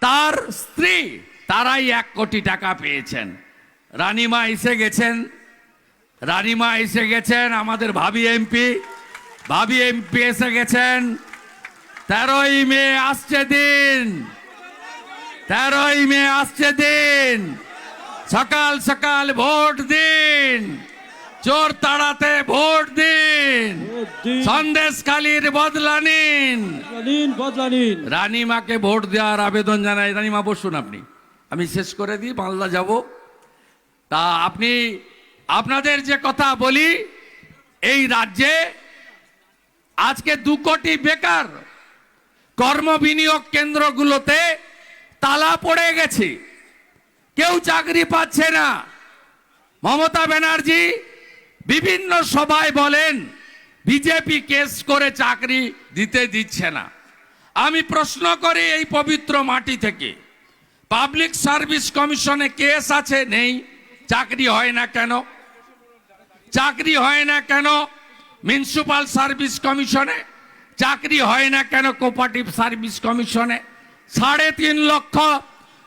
তার স্ত্রী, তারাই এক কোটি টাকা পেয়েছেন। রানীমা এসে গেছেন। রানীমা এসে গেছেন আমাদের ভাবি এমপি। ভাবি এমপি এসে গেছেন। তেরোই মে আসছে দিন। তেরোই মে আসছে দিন। সকাল সকাল ভোট দিন। চোর তাড়াতে ভোট দিন। সন্দেশখালীর বদলা নিন। বদলা নিন রানীমাকে ভোট দেওয়ার আবেদন জানাই। রানীমা বসুন আপনি। আমি শেষ করে দিই মালদা যাব। তা আপনি আপনাদের যে কথা বলি এই রাজ্যে আজকে দু কোটি বেকার কর্ম বিনিয়োগ কেন্দ্রগুলোতে তালা পড়ে গেছে। কেউ চাকরি পাচ্ছে না। মমতা ব্যানার্জি বিভিন্ন সভায় বলেন, বিজেপি কেস করে চাকরি দিতে দিচ্ছে না। আমি প্রশ্ন করি এই পবিত্র মাটি থেকে, পাবলিক সার্ভিস কমিশনে কেস আছে? নেই। চাকরি হয় না কেন? চাকরি হয় না কেন মিউনিসিপাল সার্ভিস কমিশনে? চাকরি হয় না কেন কোপারেটিভ সার্ভিস কমিশনে? সাড়ে তিন লক্ষ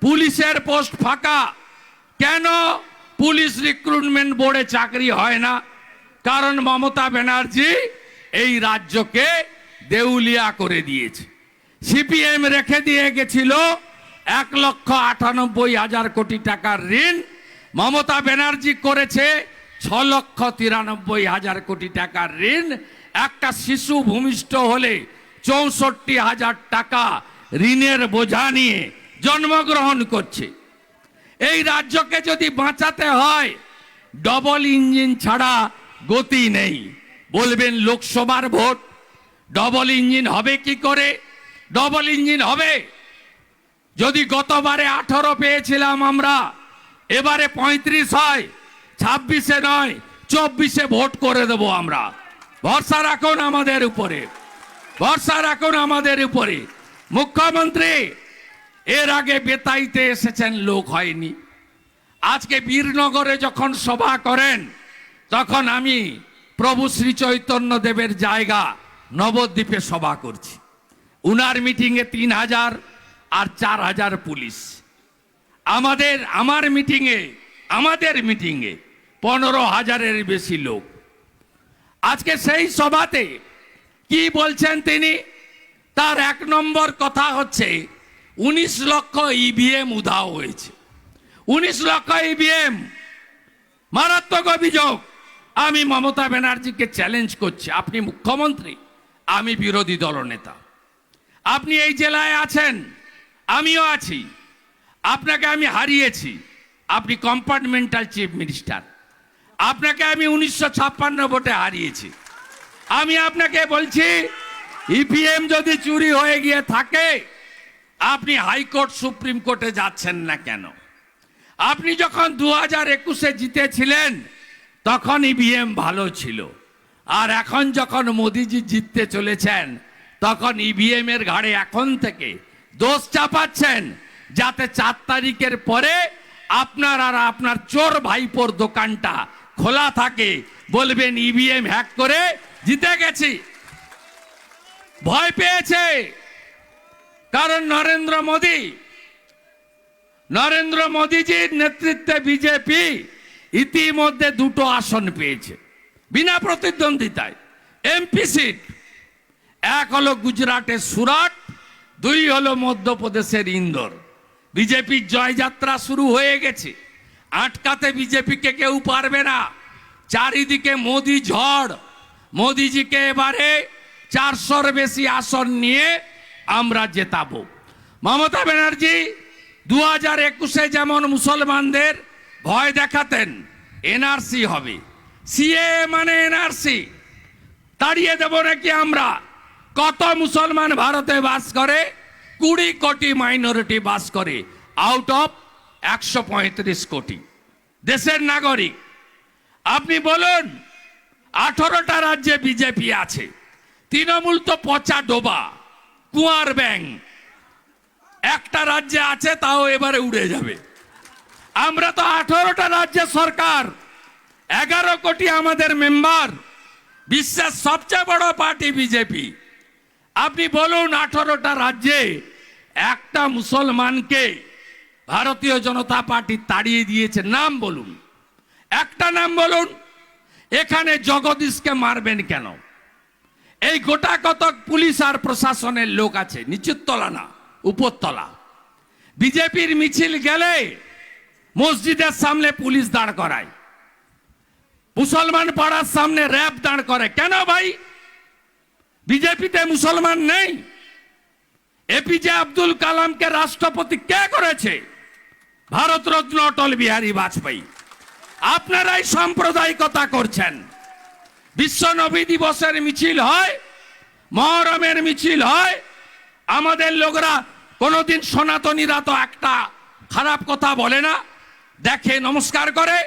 পুলিশের পোস্ট ফাঁকা। কেন পুলিশ রিক্রুটমেন্ট বোর্ডে চাকরি হয় না। কারণ মমতা ব্যানার্জি এই রাজ্যকে দেউলিয়া করে দিয়েছে। সিপিএম রেখে দিয়ে গেছিল এক লক্ষ আটানব্বই হাজার কোটি টাকার ঋণ। মমতা ব্যানার্জি করেছে ছ লক্ষ তিরানব্বই হাজার কোটি টাকার ঋণ। একটা শিশু ভূমিষ্ঠ হলে চৌষট্টি হাজার টাকা ঋণের বোঝা নিয়ে জন্মগ্রহণ করছে। এই রাজ্যকে যদি বাঁচাতে হয় ডবল ইঞ্জিন ছাড়া গতি নেই। বলবেন লোকসভার ভোট ডবল ইঞ্জিন হবে কি করে? ডবল ইঞ্জিন হবে। যদি গতবারে আঠারো পেয়েছিলাম আমরা, এবারে পঁয়ত্রিশ হয়, ছাব্বিশে নয়, চব্বিশে ভোট করে দেব আমরা। ভরসা রাখুন আমাদের উপরে। ভরসা রাখুন আমাদের উপরে। মুখ্যমন্ত্রী এর আগে বেতাইতে এসেছেন লোক হয়নি। আজকে বীরনগরে যখন সভা করেন, তখন আমি প্রভু শ্রী চৈতন্য দেবের জায়গা নবদ্বীপে সভা করছি। উনার মিটিংয়ে তিন হাজার আর চার হাজার পুলিশ। আমাদের, আমার মিটিংয়ে, আমাদের মিটিংয়ে পনেরো হাজারের বেশি লোক। আজকে সেই সভাতে কি বলছেন তিনি? তার এক নম্বর কথা হচ্ছে উনিশ লক্ষ ইভিএম উধাও হয়েছে। উনিশ লক্ষ ইভিএম মারাত্মক অভিযোগ। আমি মমতা ব্যানার্জিকে চ্যালেঞ্জ করছি। আপনি মুখ্যমন্ত্রী, আমি বিরোধী দলনেতা আপনি এই জেলায় আছেন, আমিও আছি। আপনাকে আমি হারিয়েছি। আপনি কম্পার্টমেন্টাল চিফ মিনিস্টার আপনাকে আমি উনিশশো ছাপ্পান্ন ভোটে হারিয়েছি। আমি আপনাকে বলছি ইপিএম যদি চুরি হয়ে গিয়ে থাকে আপনি হাইকোর্ট সুপ্রিম কোর্টে যাচ্ছেন না কেন? আপনি যখন দু হাজার একুশে জিতেছিলেন, তখন ইভিএম ভালো ছিল। আর এখন যখন মোদিজি জিততে চলেছেন, তখন ইভিএম এর ঘাড়ে এখন থেকে দোষ চাপাচ্ছেন, যাতে চার তারিখের পরে আপনার আর আপনার চোর ভাইপোর দোকানটা খোলা থাকে, বলবেন ইভিএম হ্যাক করে জিতে গেছি। ভয় পেয়েছে। কারণ নরেন্দ্র মোদী, নরেন্দ্র মোদীজির নেতৃত্বে বিজেপি ইতিমধ্যে দুটো আসন পেয়েছে, বিনা প্রতিদ্বন্দ্বিতায়। এমপি সিট এক হলো গুজরাটের সুরাট, দুই হলো মধ্যপ্রদেশের ইন্দোর। বিজেপির জয়যাত্রা শুরু হয়ে গেছে, আটকাতে বিজেপিকে কেউ পারবে না। চারিদিকে মোদি ঝড়, মোদিজিকে এবারে চারশোর বেশি আসন নিয়ে আমরা জেতাবো। মমতা ব্যানার্জি দু হাজার একুশে যেমন মুসলমানদের ভয় দেখাতেন, এনআরসি হবে। সিএ মানে এনআরসি। তাড়িয়ে দেব নাকি আমরা? কত মুসলমান ভারতে বাস করে? কুড়ি কোটি মাইনরিটি বাস করে। আউট অফ একশো পঁয়ত্রিশ কোটি। দেশের নাগরিক, আপনি বলুন, আঠারোটা রাজ্যে বিজেপি আছে। তৃণমূল তো পচা ডোবা। কুয়ার ব্যাং। একটা রাজ্যে আছে, তাও এবারে উড়ে যাবে। আমরা তো আঠারোটা রাজ্যের সরকার। এগারো কোটি আমাদের মেম্বার। বিশ্বের সবচেয়ে বড় পার্টি বিজেপি। আপনি বলুন আঠারোটা রাজ্যে একটা মুসলমানকে ভারতীয় জনতা পার্টি তাড়িয়ে দিয়েছে। নাম বলুন। একটা নাম বলুন। এখানে জগদীশকে মারবেন কেন? এই গোটা কতক পুলিশ আর প্রশাসনের লোক আছে নিচের তলা না, উপরতলা। বিজেপির মিছিল গেলে মসজিদের সামনে পুলিশ দাঁড় করায়। মুসলমান পাড়ার সামনে র্যাব দাঁড় করে। কেন ভাই? বিজেপিতে মুসলমান নেই। এপিজে আব্দুল কালামকে রাষ্ট্রপতি কে করেছে? ভারতরত্ন অটল বিহারী বাজপেয়ী। আপনারাই সাম্প্রদায়িকতা করছেন। বিশ্ব নবী দিবসের মিছিল হয়, মহরমের মিছিল হয়। আমাদের লোকরা কোনোদিন সনাতনীরা তো একটা খারাপ কথা বলে না। দেখে নমস্কার করে।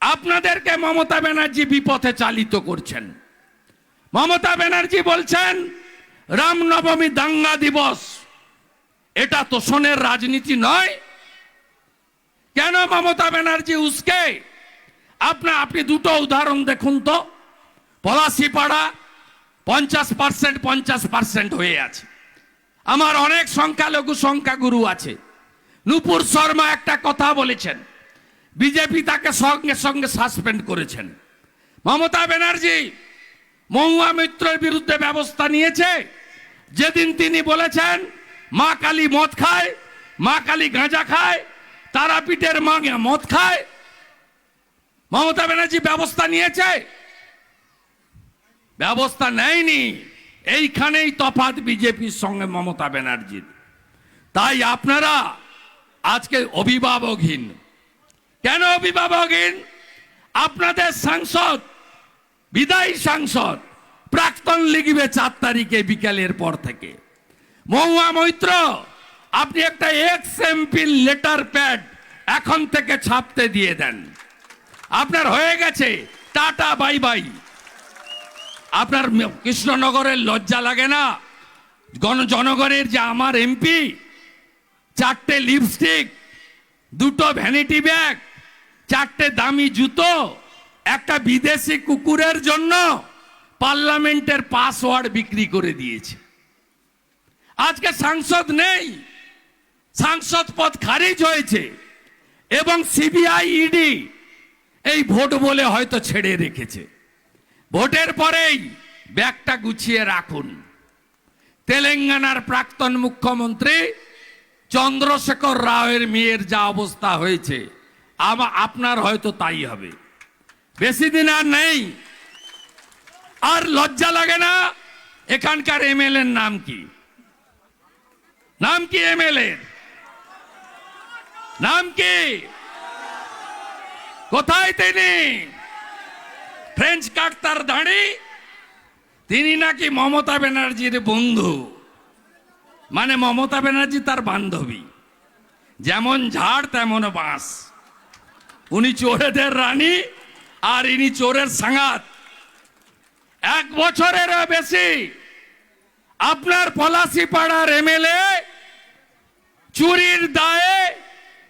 আপনাদেরকে মমতা ব্যানার্জি বিপথে চালিত করছেন। মমতা ব্যানার্জি বলছেন রামনবমী দাঙ্গা দিবস। এটা তোষণের রাজনীতি নয়। কেন মমতা ব্যানার্জি উসকে? আপনা, আপনি দুটো উদাহরণ দেখুন তো। পলাশিপাড়া পঞ্চাশ পার্সেন্ট পঞ্চাশ পার্সেন্ট হয়ে আছে। আমার অনেক সংখ্যালঘু সংখ্যাগুরু আছে। নুপুর শর্মা একটা কথা বলেছেন। বিজেপি তাকে সঙ্গে সঙ্গে সাসপেন্ড করেছেন। মমতা ব্যানার্জি মহুয়া মিত্রের বিরুদ্ধে ব্যবস্থা নিয়েছে। যেদিন তিনি বলেছেন, মা কালী মদ খায়, মা কালী গাঁজা খায়, তারাপীঠের মা মদ খায় মমতা ব্যানার্জি ব্যবস্থা নিয়েছে? ব্যবস্থা নেয়নি। এইখানেই তফাৎ বিজেপির সঙ্গে মমতা ব্যানার্জির। তাই আপনারা আজকে অভিভাবকহীন। কেন অভিভাবকহীন? আপনাদের সাংসদ, বিদায়ী সাংসদ, প্রাক্তন লিখিবে চার তারিখে বিকেলের পর থেকে। মহুয়া মৈত্র, আপনি একটা এক্স এমপির লেটার প্যাড এখন থেকে ছাপতে দিয়ে দেন। আপনার হয়ে গেছে। Tata, bye bye. আপনার কৃষ্ণনগরের লজ্জা লাগে না? গণ জনগণের যে আমার এমপি, চারটে লিপস্টিক দুটো ভ্যানিটি ব্যাগ চারটে দামি জুতো, একটা বিদেশি কুকুরের জন্য পার্লামেন্টের পাসওয়ার্ড বিক্রি করে দিয়েছে। আজকে সাংসদ নেই, সাংসদ পদ খারিজ হয়েছে, এবং সিবিআই ইডি এই ভোট বলে হয়তো ছেড়ে রেখেছে। ভোটের পরেই ব্যাগটা গুছিয়ে রাখুন। তেলেঙ্গানার প্রাক্তন মুখ্যমন্ত্রী চন্দ্রশেখর রাওয়ের মেয়ের যা অবস্থা হয়েছে, আমা- আপনার হয়তো তাই হবে। বেশি দিন আর নেই। আর লজ্জা লাগে না, এখানকার এমএলএর নাম কি? নাম কি এমএলএ নাম কি? কোথায় তিনি? ফ্রেঞ্চ কাট তার দাঁড়ি তিনি নাকি মমতা ব্যানার্জির বন্ধু। মানে মমতা ব্যানার্জি তার বান্ধবী। যেমন ঝাড়, তেমন বাঁশ। উনি চোরেদের রানী আর ইনি চোরের সাঙ্গাত এক বছরেরও বেশি। আপনার পলাশি পাড়ার এমএলএ চুরির দায়ে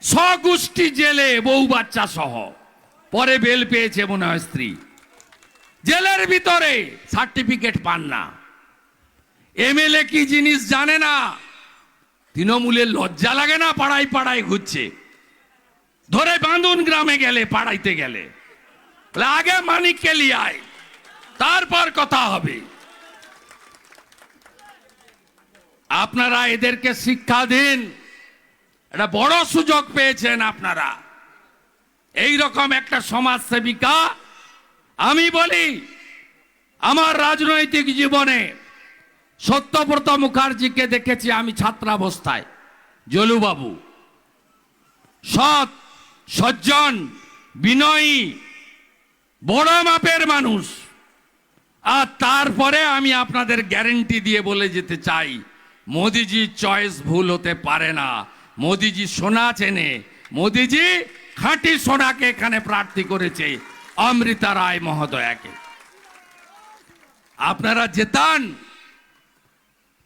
স্বগোষ্ঠী জেলে বউ বাচ্চা সহ। পরে বেল পেয়েছে মনে হয় স্ত্রী। জেলের ভিতরে সার্টিফিকেট পান না। এমএলএ কি জিনিস জানে না? তৃণমূলের লজ্জা লাগে না পাড়ায় পাড়ায় ঘুরছে। ধরে বাঁধুন গ্রামে গেলে, পাড়াইতে গেলে। আগে মানিককে লিয়ে আয়, তারপর কথা হবে। আপনারা এদেরকে শিক্ষা দিন। একটা বড় সুযোগ পেয়েছেন আপনারা। এই রকম একটা সমাজ সেবিকা আমি বলি, আমার রাজনৈতিক জীবনে সত্যব্রত মুখার্জিকে দেখেছি আমি ছাত্রাবস্থায়, জলুবাবু। সৎ, সজ্জন, বিনয়ী, বড় মাপের মানুষ। আর তারপরে আমি আপনাদের গ্যারেন্টি দিয়ে বলে যেতে চাই, মোদিজি চয়েস ভুল হতে পারে না। মোদিজি সোনা চেনে। মোদিজি খাঁটি সোনাকে এখানে প্রার্থী করেছে অমৃতা রায় মহোদয়াকে। আপনারা জেতান,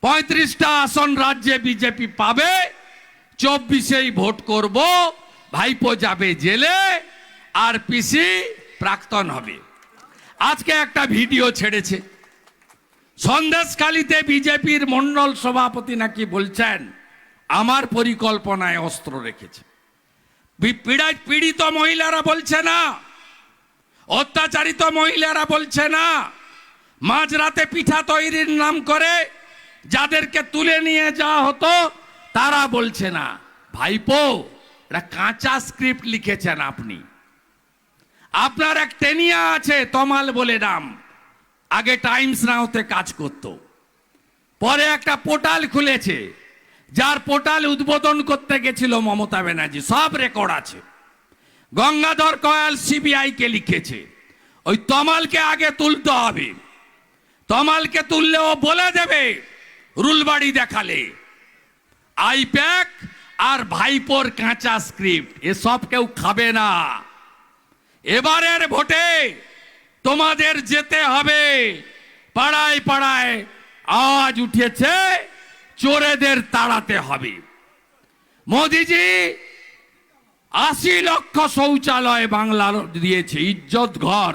পঁয়ত্রিশটা আসন রাজ্যে বিজেপি পাবে, চব্বিশেই ভোট করব, ভাইপো যাবে জেলে আর পিসি প্রাক্তন হবে। আজকে একটা ভিডিও ছেড়েছে। সন্দেশখালীতে বিজেপির মন্ডল সভাপতি নাকি বলছেন, আমার পরিকল্পনায় অস্ত্র রেখেছে। বি- পীড়া- পীড়িত মহিলারা বলছে না, অত্যাচারিত মহিলারা বলছে না। মাঝরাতে পিঠা তৈরির নাম করে যাদেরকে তুলে নিয়ে যাওয়া হতো, তারা বলছে না। ভাইপো এটা কাঁচা স্ক্রিপ্ট লিখেছেন আপনি। আপনার এক টেনিয়া আছে, তমাল বলে নাম। আগে টাইমস নাওতে কাজ করত। পরে একটা পোর্টাল খুলেছে। যার পোর্টাল উদ্বোধন করতে গেছিল মমতা ব্যানার্জি, সব রেকর্ড আছে। গঙ্গাধর কয়াল সিবিআই কে লিখেছে, ওই তমালকে আগে তুলতে হবে। তমালকে তুললে ও বলে দেবে, রুলবাড়ি দেখালে। আইপ্যাক আর ভাইপোর কাঁচা স্ক্রিপ্ট এসব কেউ খাবে না। এবারের ভোটে তোমাদের যেতে হবে। পাড়ায় পাড়ায় আওয়াজ উঠেছে চোরেদের তাড়াতে হবে। মোদিজি আশি লক্ষ শৌচালয় বাংলার দিয়েছে, ইজ্জত ঘর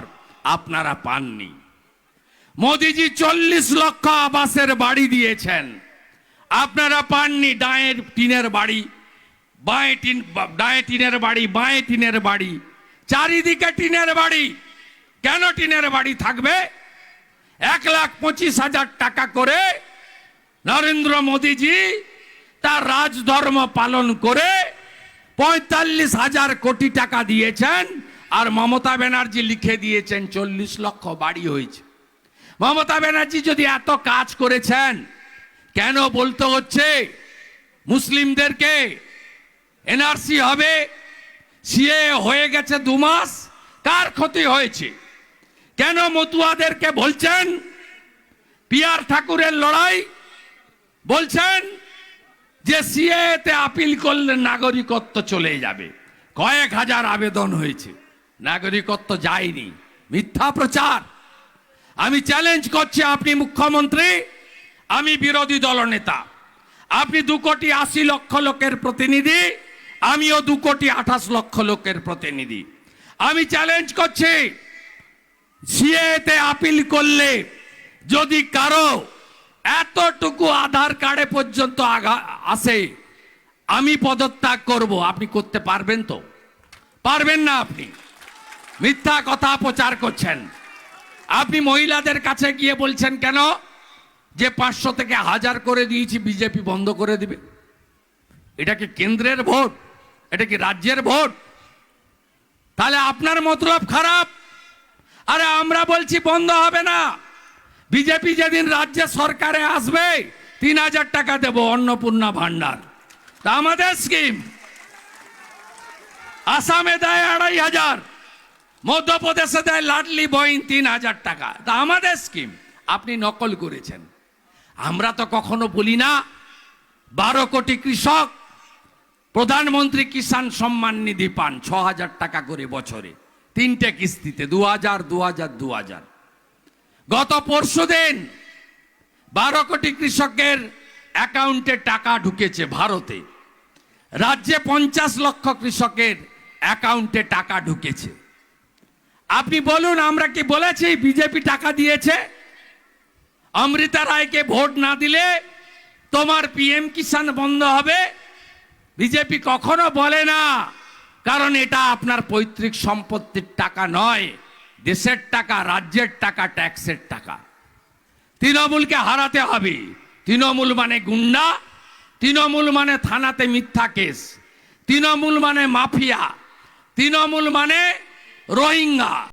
আপনারা পাননি। মোদিজি চল্লিশ লক্ষ আবাসের বাড়ি দিয়েছেন, আপনারা পাননি ডায়ের টিনের বাড়ি, বাঁয়ে টিন, ডায়ে টিনের বাড়ি, বাঁয়ে টিনের বাড়ি, চারিদিকে টিনের বাড়ি, কেন টিনের বাড়ি থাকবে? এক লাখ পঁচিশ হাজার টাকা করে নরেন্দ্র মোদীজি তার রাজধর্ম পালন করে পঁয়তাল্লিশ হাজার কোটি টাকা দিয়েছেন আর মমতা ব্যানার্জি লিখে দিয়েছেন চল্লিশ লক্ষ বাড়ি হয়েছে। মমতা ব্যানার্জি যদি এত কাজ করেছেন, কেন বলতে হচ্ছে মুসলিমদেরকে এনআরসি হবে? সিএ হয়ে গেছে দু মাস, কার ক্ষতি হয়েছে? কেন মতুয়াদেরকে বলছেন পিয়ার ঠাকুরের লড়াই বলছেন যে সিএতে আপিল করলে নাগরিকত্ব চলে যাবে। কয়েক হাজার আবেদন হয়েছে। নাগরিকত্ব যায়নি। মিথ্যা প্রচার। আমি চ্যালেঞ্জ করছি আপনি মুখ্যমন্ত্রী, আমি বিরোধী দলনেতা আপনি দু কোটি আশি লক্ষ লোকের প্রতিনিধি, আমিও দু কোটি আঠাশ লক্ষ লোকের প্রতিনিধি। আমি চ্যালেঞ্জ করছি, সিএতে আপিল করলে যদি কারও এতটুকু আধার কার্ডে পর্যন্ত আগা- আসে আমি পদত্যাগ করব। আপনি করতে পারবেন তো? পারবেন না আপনি। মিথ্যা কথা প্রচার করছেন। আপনি মহিলাদের কাছে গিয়ে বলছেন কেন? যে পাঁচশো থেকে হাজার করে দিয়েছি, বিজেপি বন্ধ করে দিবে। এটা কি কেন্দ্রের ভোট? এটা কি রাজ্যের ভোট? তাহলে আপনার মতলব খারাপ। আরে আমরা বলছি বন্ধ হবে না। বিজেপি যেদিন রাজ্যে সরকারে আসবে, তিন হাজার টাকা দেব অন্নপূর্ণা ভান্ডার। তা আমাদের স্কিম আসামে দেয় আড়াই হাজার, মধ্যপ্রদেশে দেয় লাডলি বইন তিন হাজার টাকা। তা আমাদের স্কিম আপনি নকল করেছেন। আমরা তো কখনো বলি না, বারো কোটি কৃষক প্রধানমন্ত্রী কিষাণ সম্মান নিধি পান, ছ হাজার টাকা করে বছরে। তিনটে কিস্তিতে, দু হাজার দু হাজার দু হাজার। গত পরশু দিন বারো কোটি কৃষকের অ্যাকাউন্টে টাকা ঢুকেছে ভারতে। রাজ্যে পঞ্চাশ লক্ষ কৃষকের অ্যাকাউন্টে টাকা ঢুকেছে। আপনি বলুন, আমরা কি বলেছি বিজেপি টাকা দিয়েছে? অমৃতা রায়কে ভোট না দিলে তোমার পিএম কিষাণ বন্ধ হবে? বিজেপি কখনো বলে না, কারণ এটা আপনার পৈতৃক সম্পত্তির টাকা নয়। দেশের টাকা, রাজ্যের টাকা, ট্যাক্সের টাকা। তৃণমূলকে হারাতে হবে। তৃণমূল মানে গুন্ডা, তৃণমূল মানে থানাতে মিথ্যা কেস, তৃণমূল মানে মাফিয়া, তৃণমূল মানে রোহিঙ্গা।